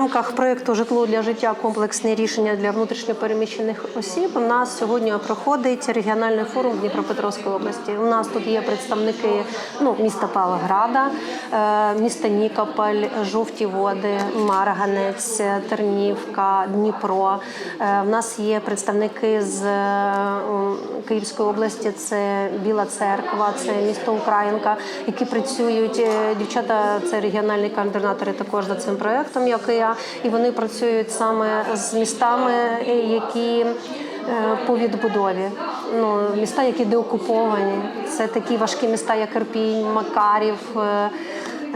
рамках проєкту Житло для життя комплексне рішення для внутрішньопереміщених осіб у нас сьогодні проходить регіональний форум в Дніпропетровській області. У нас тут є представники ну, міста Павлограда, е, міста Нікополь, Жовті Води, Марганець, Тернівка, Дніпро. Е, У нас є представники з е, Київської області, це Біла Церква, це місто Українка, які працюють. Е, Дівчата це регіональні координатори також за цим проєктом, як і вони працюють саме з містами, е, які е, по відбудові. Ну, міста, які деокуповані. Це такі важкі міста, як Ірпінь, Макарів. е,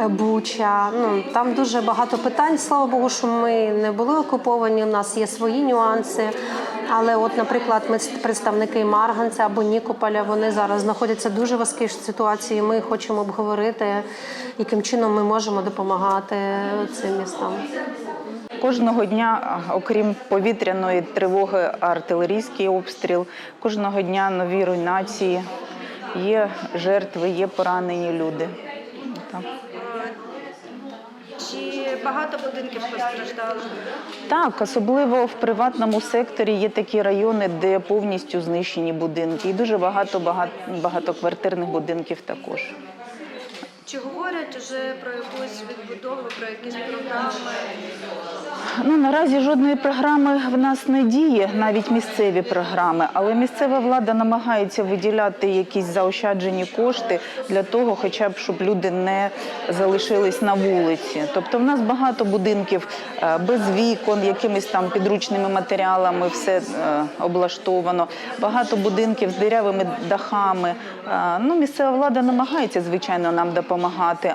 Буча, ну там дуже багато питань. Слава Богу, що ми не були окуповані. У нас є свої нюанси. Але, от, наприклад, ми представники Марганця або Нікополя, вони зараз знаходяться в дуже важкій ситуації. Ми хочемо обговорити, яким чином ми можемо допомагати цим містам. Кожного дня, окрім повітряної тривоги, артилерійський обстріл, кожного дня нові руйнації, є жертви, є поранені люди. Чи багато будинків постраждало? Так, особливо в приватному секторі є такі райони, де повністю знищені будинки, і дуже багато багато багатоквартирних будинків також. Чи говорять вже про якусь відбудову, про якісь програми? Ну наразі жодної програми в нас не діє, навіть місцеві програми. Але місцева влада намагається виділяти якісь заощаджені кошти для того, хоча б щоб люди не залишились на вулиці. Тобто, в нас багато будинків е, без вікон, якимись там підручними матеріалами, все е, облаштовано. Багато будинків з дирявими дахами. Е, Ну, місцева влада намагається, звичайно, нам допомагати,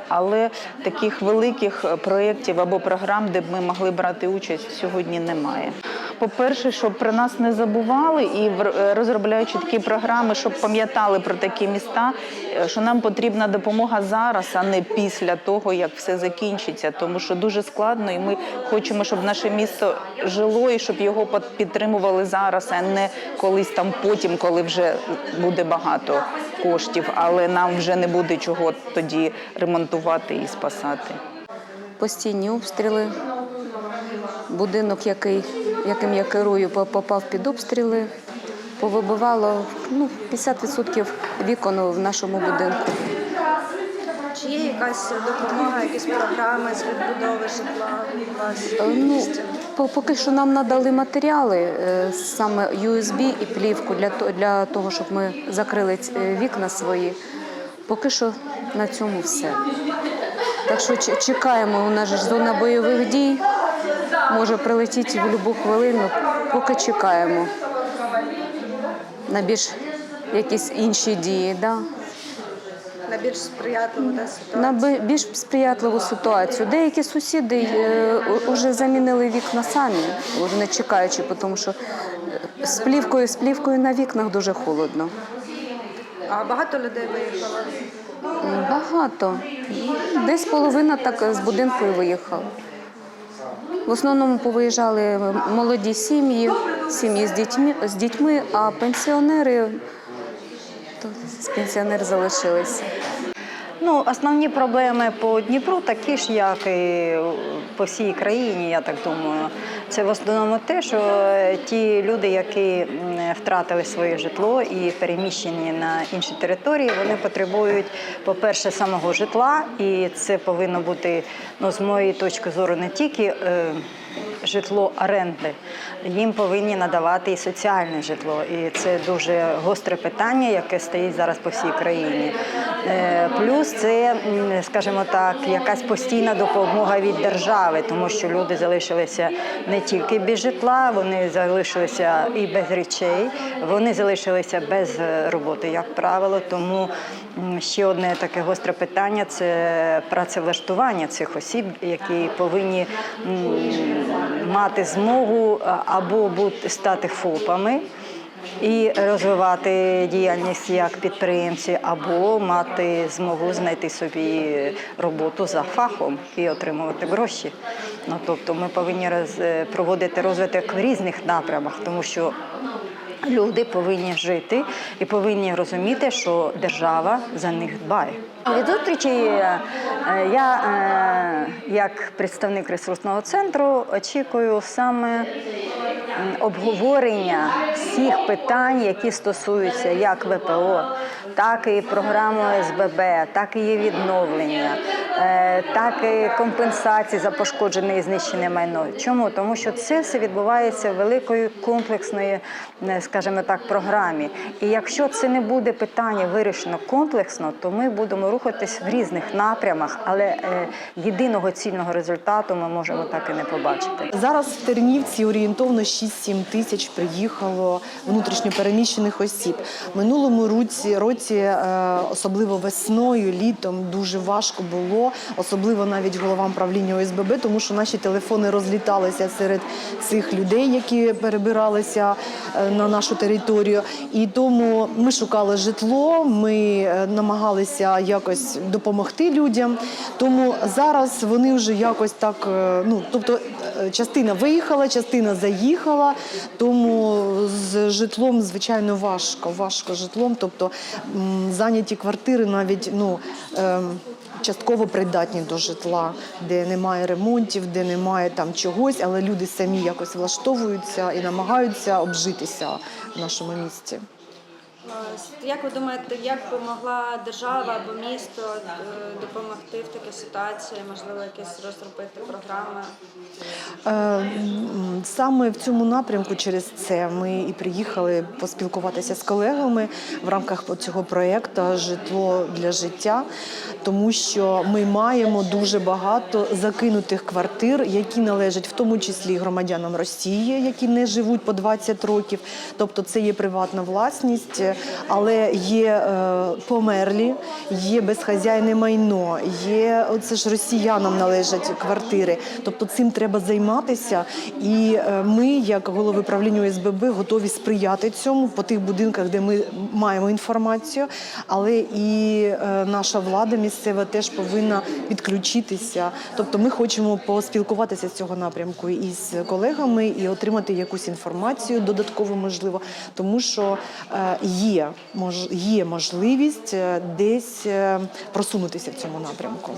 але таких великих е, проєктів або програм, де б ми могли брати участь, сьогодні немає. По-перше, щоб про нас не забували і е, розробляючи такі програми, щоб пам'ятали про такі міста, е, що нам потрібна допомога зараз, а не після того, як все закінчиться. Тому що дуже складно, і ми хочемо, щоб наше місто жило і щоб його під- підтримували зараз, а не колись там потім, коли вже буде багато коштів, але нам вже не буде чого тоді ремонтувати і спасати. постійні обстріли. Будинок, який, яким я керую, попав під обстріли. Повибивало ну, 50% вікон в нашому будинку. Чи є якась допомога, якісь програми з відбудови житла у вас? Е, Ну, по- поки що нам надали матеріали, е, саме USB і плівку для, для того, щоб ми закрили е, вікна свої. Поки що на цьому все. Так що чекаємо, у нас ж зона бойових дій. Може прилетіти в будь-яку хвилину, поки чекаємо на більш якісь інші дії. Да? на більш сприятливу да, ситуацію? На більш сприятливу ситуацію. Деякі сусіди вже замінили вікна самі, вже не чекаючи, тому що е, з плівкою, з плівкою на вікнах дуже холодно. А багато людей виїхало? Багато. Десь половина так з будинку і виїхала. В основному повиїжджали молоді сім'ї, сім'ї з дітьми, з дітьми, а пенсіонери то пенсіонери залишилися. Ну, основні проблеми по Дніпру такі ж, як і по всій країні, я так думаю. Це в основному те, що ті люди, які втратили своє житло і переміщені на інші території, вони потребують, по-перше, самого житла, і це повинно бути, ну, з моєї точки зору, не тільки. е, Житло оренди їм повинні надавати і соціальне житло, і це дуже гостре питання, яке стоїть зараз по всій країні. Е, Плюс це, скажімо так, якась постійна допомога від держави, тому що люди залишилися не тільки без житла, вони залишилися і без речей, вони залишилися без е, роботи, як правило. Тому ще одне таке гостре питання це працевлаштування цих осіб, які повинні мати змогу або бути стати ФОПами і розвивати діяльність як підприємці, або мати змогу знайти собі роботу за фахом і отримувати гроші. Ну тобто, ми повинні роз, проводити розвиток в різних напрямах, тому що люди повинні жити і повинні розуміти, що держава за них дбає. Від зустрічі е, я, е, як представник ресурсного центру, очікую саме обговорення всіх питань, які стосуються як ВПО, так і програми СББ, так і її відновлення, так і компенсації за пошкоджене і знищене майно. Чому? Тому що це все відбувається в великої комплексної, е, скажімо так, програмі. І якщо це не буде питання вирішено комплексно, то ми будемо рухатись в різних напрямах, але е, єдиного цільного результату ми можемо так і не побачити. Зараз в Тернівці орієнтовно 6-7 тисяч приїхало внутрішньопереміщених осіб. Минулому році, році е, особливо весною, літом, дуже важко було, особливо навіть головам правління ОСББ, тому що наші телефони розліталися серед цих людей, які перебиралися е, на нашу територію. І тому ми шукали житло, ми е, намагалися якось допомогти людям. Тому зараз вони вже якось так, е, ну тобто частина виїхала, частина заїхала. Тому з житлом, звичайно, важко. Важко житлом. Тобто зайняті квартири навіть ну. ем, Частково придатні до житла, де немає ремонтів, де немає там чогось, але люди самі якось влаштовуються і намагаються обжитися в нашому місті. Як ви думаєте, як би могла держава або місто е, допомогти в такій ситуації? Можливо, якісь розробити програми? Е, Саме в цьому напрямку через це ми і приїхали поспілкуватися з колегами в рамках цього проєкту Житло для життя, тому що ми маємо дуже багато закинутих квартир, які належать в тому числі громадянам Росії, які не живуть по 20 років. Тобто це є приватна власність, але є е, померлі, є безхазяйне майно, є оце ж росіянам належать квартири. Тобто цим треба займатися. І е, ми, як голови правління ОСББ, готові сприяти цьому по тих будинках, де ми маємо інформацію. Але і е, наша влада місцева теж повинна підключитися. Тобто, ми хочемо поспілкуватися з цього напрямку із колегами і отримати якусь інформацію додатково можливо, тому що е, є, мож, є можливість е, десь е, просунутися в цьому напрямку.